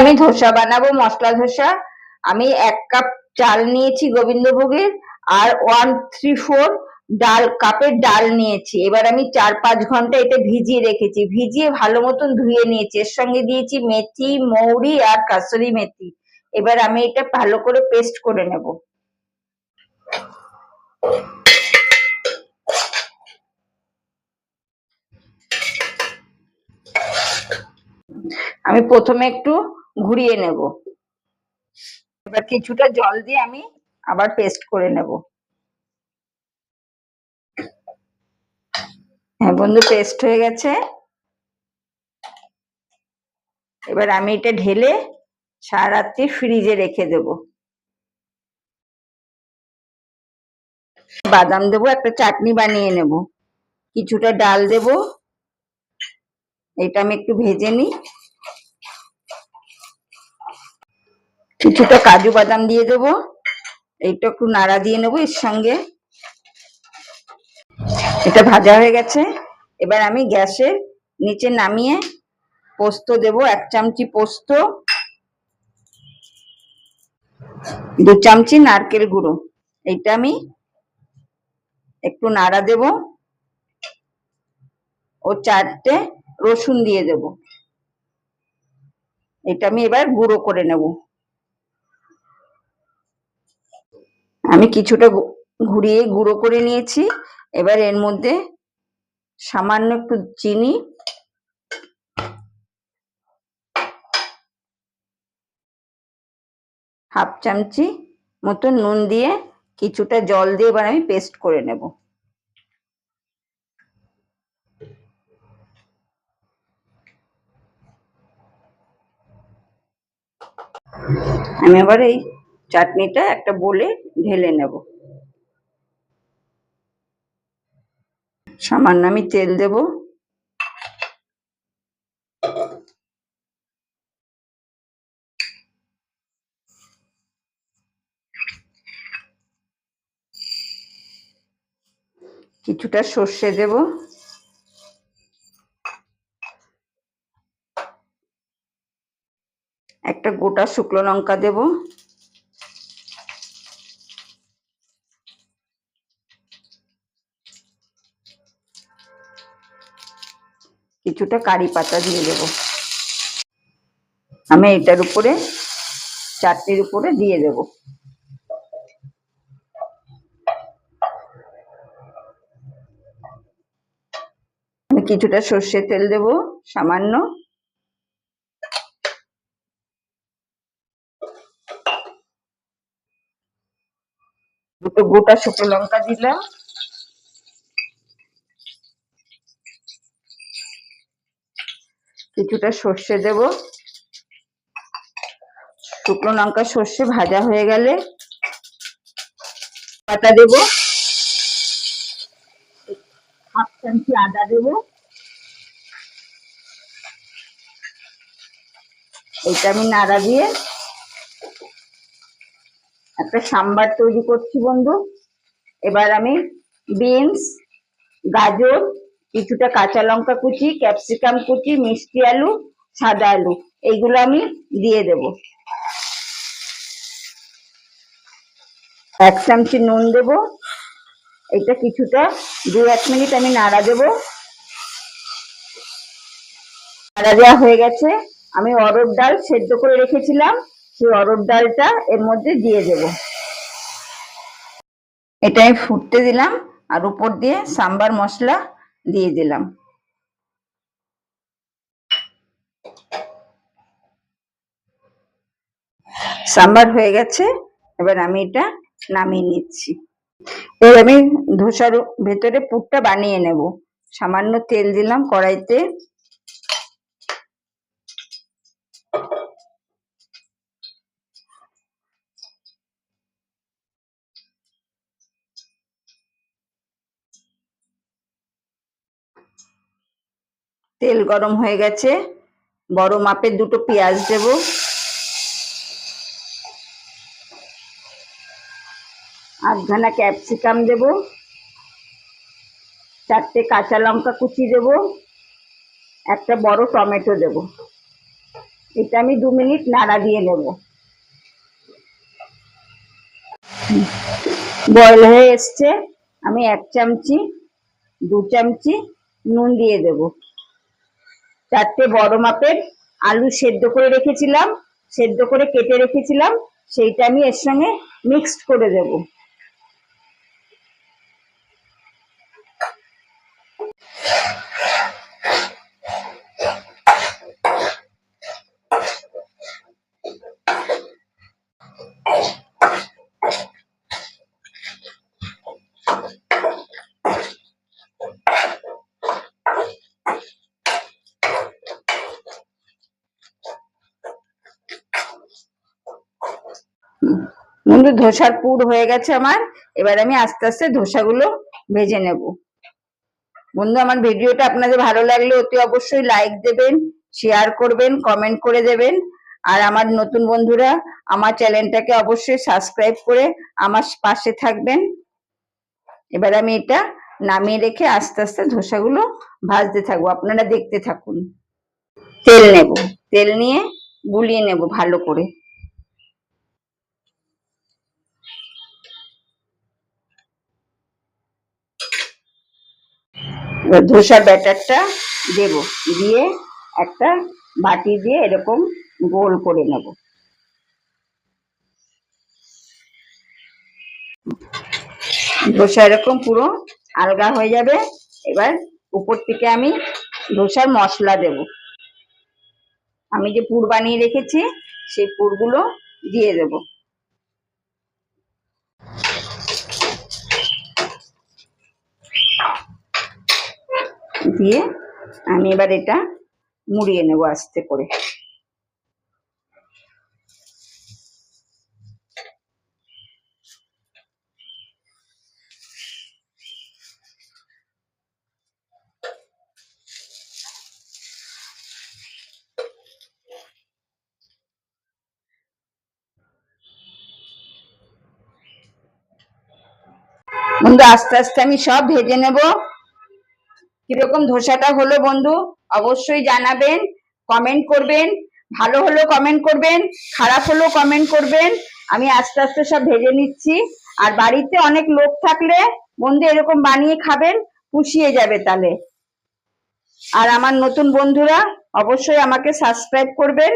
আমি ধোসা বানাবো, মশলা ধোসা। আমি এক কাপ চাল নিয়েছি গোবিন্দভোগের আর ওয়ান থ্রি ফোর ডাল, কাপের ডাল নিয়েছি। এবার আমি চার পাঁচ ঘণ্টা এটা ভিজিয়ে রেখেছি। ভিজিয়ে ভালো মতন ধুয়ে নিয়েছি। এর সঙ্গে দিয়েছি মেথি, মৌরি আর কাসুরি মেথি। এবার আমি এটা ভালো করে পেস্ট করে নেব। আমি প্রথমে একটু ঘুরিয়ে নেব। এবার কিছুটা জল দিয়ে আমি আবার পেস্ট করে নেব। হ্যাঁ বন্ধু পেস্ট হয়ে গেছে। এবার আমি এটা ঢেলে সারা রাত্রি ফ্রিজে রেখে দেব। বাদাম দেবো, একটা চাটনি বানিয়ে নেব। কিছুটা ডাল দেব। এটা আমি একটু ভেজে নিই। কিছুটা কাজু বাদাম দিয়ে দেবো। এইটা একটু নাড়া দিয়ে নেব এর সঙ্গে। এটা ভাজা হয়ে গেছে। এবার আমি গ্যাসের নিচে নামিয়ে পোস্ত দেব, এক চামচি পোস্ত, দু চামচি নারকেল গুঁড়ো। এইটা আমি একটু নাড়া দেব ও চারটে রসুন দিয়ে দেব। এটা আমি এবার গুঁড়ো করে নেব। আমি কিছুটা ঘুরিয়ে গুঁড়ো করে নিয়েছি। এবার এর মধ্যে সামান্য একটু চিনি। হাফ চামচি মতো নুন দিয়ে কিছুটা জল দিয়ে এবার আমি পেস্ট করে নেব। আমি আবার এই চাটনিটা একটা বলে ঢেলে নেব। সামান্য আমি তেল দেব। কিছুটা সর্ষে দেব। একটা গোটা শুকনো লঙ্কা দেব। কিছুটা কারি পাতা দিয়ে দেব। আমি এটার উপরে চাটনির উপরে দিয়ে দেব। আমি কিছুটা সর্ষের তেল দেব, সামান্য। দুটো গোটা শুকনো লঙ্কা দিলাম। কিছুটা সর্ষে দেব। শুকনো লঙ্কা, সর্ষে ভাজা হয়ে গেলে পাতা দেব। হাফ আদা দেব। এটা আমি নাড়া দিয়ে একটা সাম্বার তৈরি করছি বন্ধু। এবার আমি বিনস, গাজর কিছুটা কাঁচা লঙ্কা কুচি, ক্যাপসিকাম কুচি, মিষ্টি আলু, সাদা আলু, এইগুলো আমি দিয়ে দেব। এক চামচি নুন দেব। এটা কিছুটা দু এক মিনিট আমি নাড়া দেব। নাড়া দেওয়া হয়ে গেছে। আমি অরড় ডাল সেদ্ধ করে রেখেছিলাম। সেই অরড় ডালটা এর মধ্যে দিয়ে দেব। এটা আমি ফুটতে দিলাম। আর উপর দিয়ে সাম্বার মশলা দিয়ে দিলাম। সাম্বার হয়ে গেছে, এবার আমি এটা নামিয়ে নিচ্ছি। এবার আমি ধোসার ভেতরে পুরটা বানিয়ে নেব। সামান্য তেল দিলাম কড়াইতে। তেল গরম হয়ে গেছে। বড় মাপের দুটো পেঁয়াজ দেব। আধখানা ক্যাপসিকাম দেব। চারটে কাঁচা লঙ্কা কুচি দেব। একটা বড় টমেটো দেব। এটা আমি দু মিনিট নাড়া দিয়ে নেব। বয়েল হয়ে এসছে। আমি এক চামচি, দু চামচি নুন দিয়ে দেব। চারটে বড় মাপের আলু সেদ্ধ করে রেখেছিলাম, সেদ্ধ করে কেটে রেখেছিলাম, সেইটা আমি এর সঙ্গে মিক্সড করে দেব। বন্ধু, ধোসার পুর হয়ে গেছে আমার। এবার আমি আস্তে আস্তে ধোসাগুলো ভেজে নেব। বন্ধু, আমার ভিডিওটা আপনাদের ভালো লাগলে অতি অবশ্যই লাইক দেবেন শেয়ার করবেন কমেন্ট করে দেবেন। আর আমার নতুন বন্ধুরা, আমার চ্যানেলটাকে অবশ্যই সাবস্ক্রাইব করে আমার পাশে থাকবেন। এবার আমি এটা নামিয়ে রেখে আস্তে আস্তে ধোসাগুলো ভাজতে থাকব। আপনারা দেখতে থাকুন। তেল নেব। তেল নিয়ে গুলিয়ে নেব ভালো করে। ধোসার ব্যাটারটা দেব। দিয়ে একটা বাটি দিয়ে এরকম গোল করে নেব। ধোসা এরকম পুরো আলগা হয়ে যাবে। এবার উপর থেকে আমি ধোসার মশলা দেব। আমি যে পুর বানিয়ে রেখেছি, সেই পুরগুলো দিয়ে দেব। দিয়ে আমি এবার এটা মুড়িয়ে নেব আস্তে করে। বন্ধু আস্তে আস্তে আমি সব ভেজে নেব। কীরকম ধোসাটা হলো বন্ধু? অবশ্যই জানাবেন কমেন্ট করবেন, ভালো হলো কমেন্ট করবেন, খারাপ হলো কমেন্ট করবেন। আমি আস্তে আস্তে সব ভেজে নিচ্ছি। আর বাড়িতে অনেক লোক থাকলে বন্ধু এরকম বানিয়ে খাবেন, পুষিয়ে যাবে তাহলে আর আমার নতুন বন্ধুরা অবশ্যই আমাকে সাবস্ক্রাইব করবেন।